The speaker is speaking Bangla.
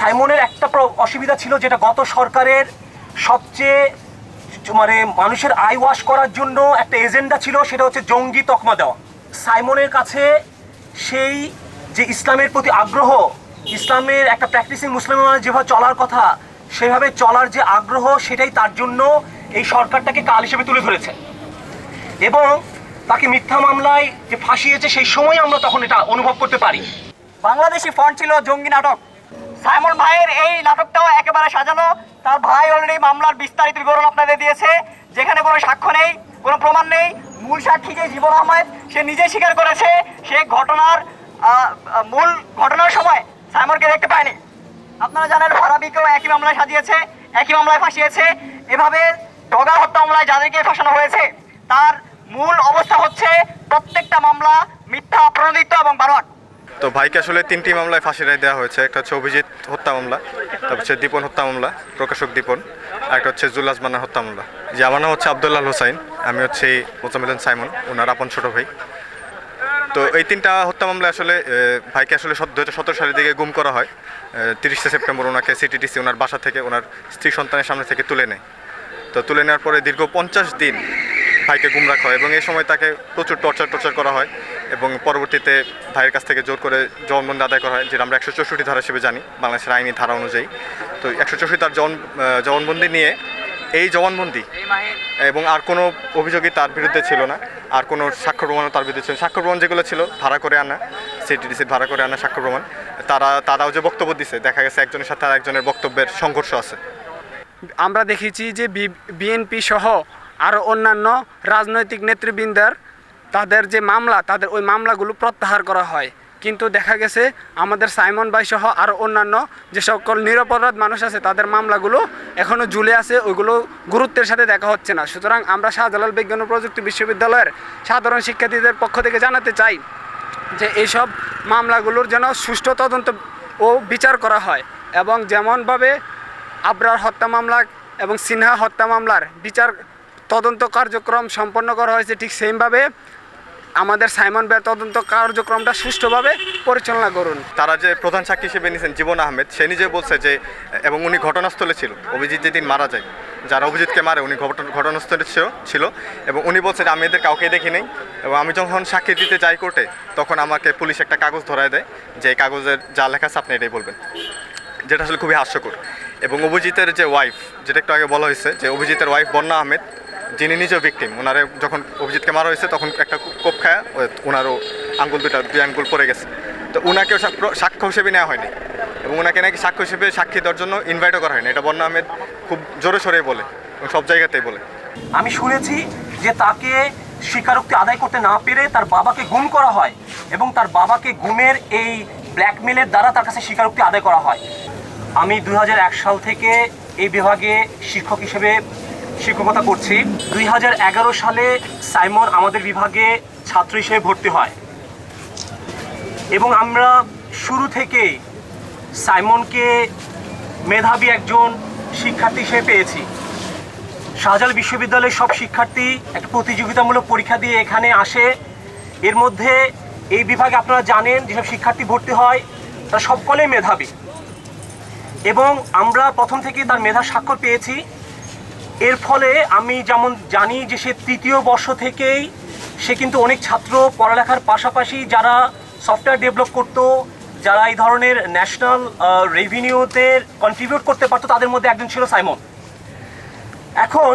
সাইমনের একটা অসুবিধা ছিল যেটা গত সরকারের সবচেয়ে মানে মানুষের আই ওয়াশ করার জন্য একটা এজেন্ডা ছিল, সেটা হচ্ছে জঙ্গি তকমা দেওয়া। সাইমনের কাছে সেই যে ইসলামের প্রতি আগ্রহ, ইসলামের একটা প্র্যাকটিসিং মুসলমানের যেভাবে চলার কথা, সেভাবে চলার যে আগ্রহ, সেটাই তার জন্য এই সরকারটাকে কাল হিসেবে তুলে ধরেছে। এবং তাকে মিথ্যা মামলায় যে ফাঁসিয়েছে সেই সময় আমরা তখন এটা অনুভব করতে পারি। বাংলাদেশি ফন্ট ছিল জঙ্গি নাটক। সাইমন ভাইয়ের এই নাটকটাও একেবারে সাজানো। তার ভাই অলরেডি মামলার বিস্তারিত বিবরণ আপনাদের দিয়েছে। যেখানে কোনো সাক্ষ্য নেই, কোনো প্রমাণ নেই। মূল সাক্ষী যে জীবন আহমেদ, সে নিজেই স্বীকার করেছে। সে ঘটনার মূল ঘটনার সময় সাইমনকে দেখতে পায়নি। আপনারা জানেন, ফারাবিকেও একই মামলায় সাজিয়েছে, একই মামলায় ফাঁসিয়েছে। এভাবে ডগা হত্যা মামলায় যাদেরকে ফাঁসানো হয়েছে, তার মূল অবস্থা হচ্ছে প্রত্যেকটা মামলা মিথ্যা প্রণোদিত এবং বারোয়াট তো ভাইকে আসলে তিনটি মামলায় ফাঁসি রায় দেওয়া হয়েছে। একটা হচ্ছে অভিজিৎ হত্যা মামলা, তারপর হচ্ছে দীপন হত্যা মামলা, প্রকাশক দীপন, আর একটা হচ্ছে জুলাস মান্না হত্যা মামলা। যে আমার নাম হচ্ছে আবদুল্লাহ হোসাইন, আমি হচ্ছে মোজামিলন সাইমন, ওনার আপন ছোট ভাই। তো এই তিনটা হত্যা মামলায় আসলে ভাইকে আসলে দু হাজার সতেরো সালের দিকে গুম করা হয়। তিরিশে সেপ্টেম্বর ওনাকে সিটিটিসি ওনার বাসা থেকে, ওনার স্ত্রী সন্তানের সামনে থেকে তুলে নেয়। তো তুলে নেওয়ার পরে দীর্ঘ পঞ্চাশ দিন ভাইকে গুম রাখা হয় এবং এই সময় তাকে প্রচুর টর্চার টর্চার করা হয়। এবং পরবর্তীতে ভাইয়ের কাছ থেকে জোর করে জবানবন্দি আদায় করা হয় যেটা আমরা একশো চৌষট্টি ধারা হিসেবে জানি বাংলাদেশের আইনি ধারা অনুযায়ী তো একশো চৌষট্টি তার আহ, জবানবন্দি নিয়ে এই জবানবন্দি এবং আর কোনো অভিযোগই তার বিরুদ্ধে ছিল না আর কোনো সাক্ষ্য প্রমাণও তার বিরুদ্ধে ছিল। সাক্ষ্য প্রমাণ যেগুলো ছিল ভাড়া করে আনা সিটিডিসি ভাড়া করে আনা সাক্ষ্য প্রমাণ তারা তারাও যে বক্তব্য দিছে দেখা গেছে একজনের সাথে আর একজনের বক্তব্যের সংঘর্ষ আছে আমরা দেখেছি যে বিএনপি সহ আরও অন্যান্য রাজনৈতিক নেতৃবৃন্দের তাদের যে মামলা, তাদের ওই মামলাগুলো প্রত্যাহার করা হয়। কিন্তু দেখা গেছে আমাদের সাইমন ভাই সহ আরও অন্যান্য যে সকল নিরপরাধ মানুষ আছে, তাদের মামলাগুলো এখনও ঝুলে আছে, ওইগুলো গুরুত্বের সাথে দেখা হচ্ছে না। সুতরাং আমরা শাহজালাল বিজ্ঞান ও প্রযুক্তি বিশ্ববিদ্যালয়ের সাধারণ শিক্ষার্থীদের পক্ষ থেকে জানাতে চাই যে এইসব মামলাগুলোর যেন সুষ্ঠু তদন্ত ও বিচার করা হয় এবং যেমনভাবে আবরার হত্যা মামলা এবং সিনহা হত্যা মামলার বিচার তদন্ত কার্যক্রম সম্পন্ন করা হয়েছে, ঠিক সেমভাবে আমাদের সাইমন বের তদন্ত কার্যক্রমটা সুষ্ঠুভাবে পরিচালনা করুন। তারা যে প্রধান সাক্ষী হিসেবে নিয়েছেন জীবন আহমেদ, সে নিজে বলছে যে, এবং উনি ঘটনাস্থলে ছিল, অভিজিৎ যেদিন মারা যায়, যারা অভিজিৎকে মারে উনি ঘটনাস্থলে ছিল- এবং উনি বলছে যে, আমি এদের কাউকে দেখি নেই। এবং আমি যখন সাক্ষী দিতে যাই কোর্টে, তখন আমাকে পুলিশ একটা কাগজ ধরায় দেয়, যে এই কাগজের যা লেখা আছে আপনি এটাই বলবেন। যেটা আসলে খুবই হাস্যকর। এবং অভিজিতের যে ওয়াইফ যেটা একটু আগে বলা হয়েছে, যে অভিজিতের ওয়াইফ বন্যা আহমেদ যিনি নিজেও ভিকটিম ওনারে যখন অভিজিৎকে মারা হয়েছে, তখন একটা কোপ খায় ওনারও আঙ্গুল দুটা দুই আঙ্গুল পড়ে গেছে। তো ওনাকেও সাক্ষ্য- হিসেবে নেওয়া হয়নি। এবং ওনাকে নাকি সাক্ষ্য হিসেবে সাক্ষী দেওয়ার জন্য ইনভাইটও করা হয়নি। এটা বন্যা আহমেদ খুব জোরে সোরে বলে সব জায়গাতেই বলে। আমি শুনেছি যে তাকে স্বীকারোক্তি আদায় করতে না পেরে তার বাবাকে গুম করা হয় এবং তার বাবাকে গুমের এই ব্ল্যাকমেলের দ্বারা তার কাছে স্বীকারোক্তি আদায় করা হয়। আমি দু হাজার এক সাল থেকে এই বিভাগে শিক্ষক হিসেবে শিক্ষকতা করছি। দুই হাজার এগারো সালে সাইমন আমাদের বিভাগে ছাত্র হিসেবে ভর্তি হয়। এবং আমরা শুরু থেকেই সাইমনকে মেধাবী একজন শিক্ষার্থী হিসেবে পেয়েছি। শাহজালাল বিশ্ববিদ্যালয়ের সব শিক্ষার্থী একটা প্রতিযোগিতামূলক পরীক্ষা দিয়ে এখানে আসে। এর মধ্যে এই বিভাগে আপনারা জানেন, যেসব শিক্ষার্থী ভর্তি হয়, তারা সকলেই মেধাবী। এবং আমরা প্রথম থেকেই তার মেধা স্বাক্ষর পেয়েছি। এর ফলে আমি যেমন জানি যে সে তৃতীয় বর্ষ থেকেই সে কিন্তু অনেক ছাত্র পড়ালেখার পাশাপাশি যারা সফটওয়্যার ডেভেলপ করত, যারা এই ধরনের ন্যাশনাল রেভিনিউতে কন্ট্রিবিউট করতে পারতো, তাদের মধ্যে একজন ছিল সাইমন। এখন